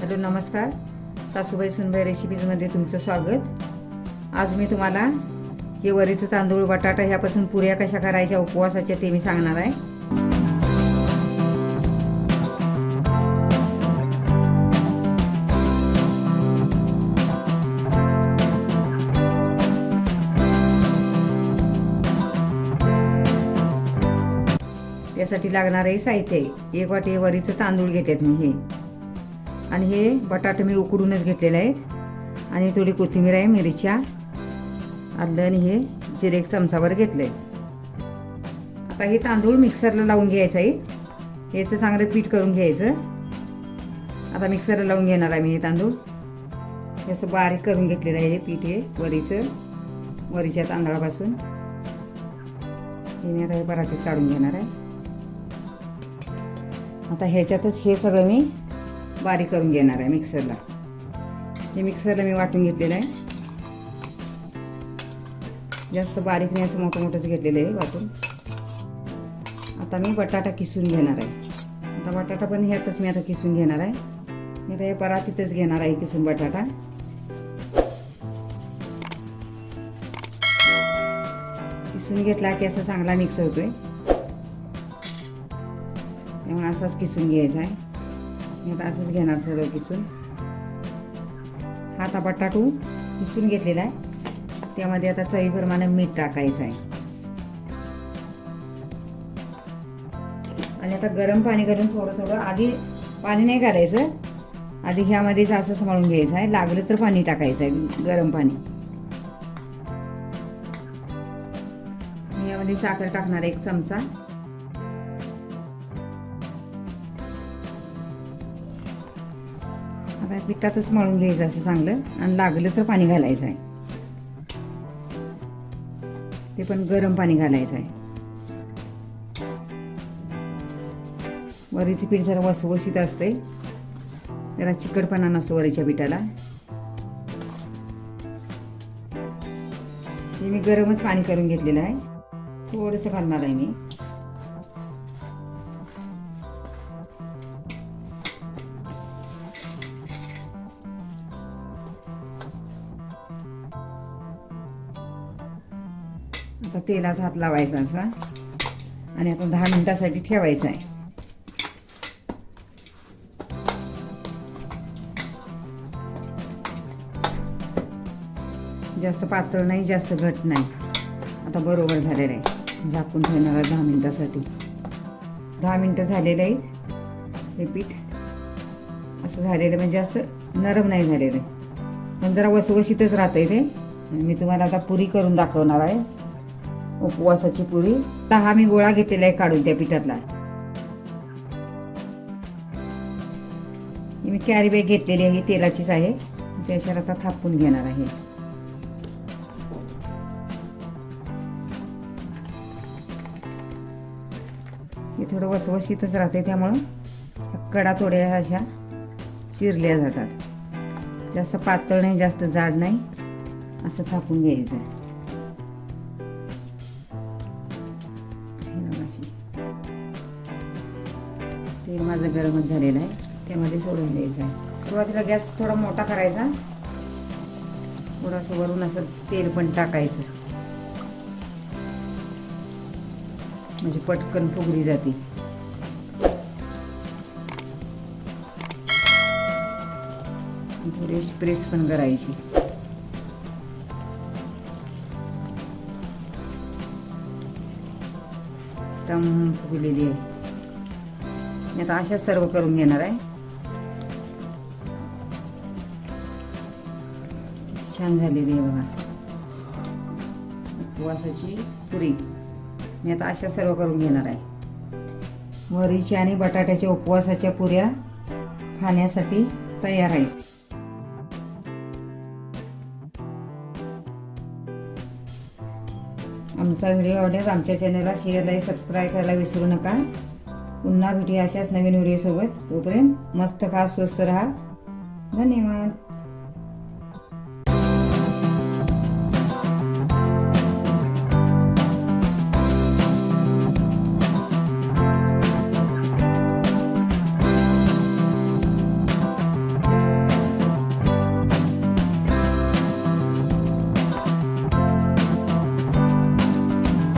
Hello नमस्कार. सासूबाई सुनबाई रेसिपीजमध्ये तुमचं स्वागत. आज मी तुम्हाला हे वरीचं तांदूळ बटाटा ह्यापासून पुऱ्या कशा करायच्या उपवासाच्या ते मी सांगणार आहे. यासाठी लागणारंही साहित्य आहे एक वाटी वरीचं तांदूळ घेतात मी हे. आणि हे बटाटे मी उकडूनच घेतलेले आहेत. आणि थोडी कोथिंबीर आहे मिरच्या आलं आणि हे जिरे एक चमचावर आहे आता हे तांदूळ मिक्सरला लावून घ्यायचं आहे. याचं चांगलं पीठ करून घ्यायचं. आता मिक्सरला लावून घेणार आहे मी हे तांदूळ. हे असं बारीक करून घेतलेलं आहे हे पीठ हे वरीचं वरीच्या तांदळापासून. हे मी आता हे परातीत काढून घेणार आहे. आता ह्याच्यातच हे सगळं मी बारीक करून घेणार आहे मिक्सरला. हे मिक्सरला मी वाटून घेतलेलं आहे. जास्त बारीक नाही असं मोठं मोठंच घेतलेलं आहे वाटून. आता मी बटाटा किसून घेणार आहे. आता बटाटा पण ह्यातच मी आता किसून घेणार आहे. मी आता हे परातीतच घेणार आहे किसून बटाटा. किसून घेतला की असा चांगला मिक्स होतोय. त्यामुळे असाच किसून घ्यायचा आहे. आता असंच घेणार सर्व किसून. हा आता बटाटू किसून घेतलेला आहे. त्यामध्ये आता चवीप्रमाणे मीठ टाकायचं आहे. आणि आता गरम पाणी करून थोडं थोडं आधी पाणी नाही घालायचं. आधी ह्यामध्येच असं सांभाळून घ्यायचं आहे. लागलं तर पाणी टाकायचं आहे गरम पाणी. यामध्ये साखर टाकणार एक चमचा. आता पिठातच मळून घ्यायचं असं चांगलं आणि लागलं तर पाणी घालायचं आहे. ते पण गरम पाणी घालायचं आहे. वरीचं पीठ जरा वसवशीत असते जरा चिकटपणा नसतो वरीच्या पिठाला. मी गरमच पाणी करून घेतलेलं आहे. थोडंसं घालणार आहे मी. आता तेलाचा हात लावायचा असा. आणि आता दहा मिनिटासाठी ठेवायचा आहे. जास्त पातळ नाही जास्त घट नाही. आता बरोबर झालेलं आहे. झाकून ठेवणार आहे दहा मिनिटासाठी. दहा मिनटं झालेलं आहे हे पीठ असं झालेलं म्हणजे जास्त नरम नाही झालेलं आहे. पण जरा वसवशीतच राहतं ते. मी तुम्हाला आता पुरी करून दाखवणार आहे. उपवासाची पुरी दहा हा मी गोळा घेतलेला आहे काढून त्या पिठातला. ही मी कॅरी बॅग घेतलेली आहे ही तेलाचीच आहे. त्याच्यावर आता थापून घेणार आहे. हे थोडं वसवशीतच राहते त्यामुळं. कडा थोड्या अशा चिरल्या जातात. जास्त पातळ नाही जास्त जाड नाही. असं थापून घ्यायचं. तेल माझं गरमच झालेलं आहे. त्यामध्ये सोडून द्यायचं आहे. सुरुवातीला गॅस थोडा मोठा करायचा. थोडंसं वरून असं तेल पण टाकायचं. म्हणजे पटकन फुगली जाते. थोडी प्रेस पण करायची. तम फुगलेली आहे. मी आता अशा सर्व करून घेणार आहे. छान झालेली आहे बघा. उपवासाची पुरी. मी आता अशा सर्व करून घेणार आहे. वरीच्या आणि बटाट्याच्या उपवासाच्या पुऱ्या खाण्यासाठी तयार आहेत. आमचा व्हिडिओ आवडल्यास आमच्या चॅनलला शेअर लाईक सबस्क्राईब करायला विसरू नका. पुन्हा भेटूया अशाच नवीन व्हिडिओसोबत. तोपर्यंत मस्त खा स्वस्त राहा. धन्यवाद.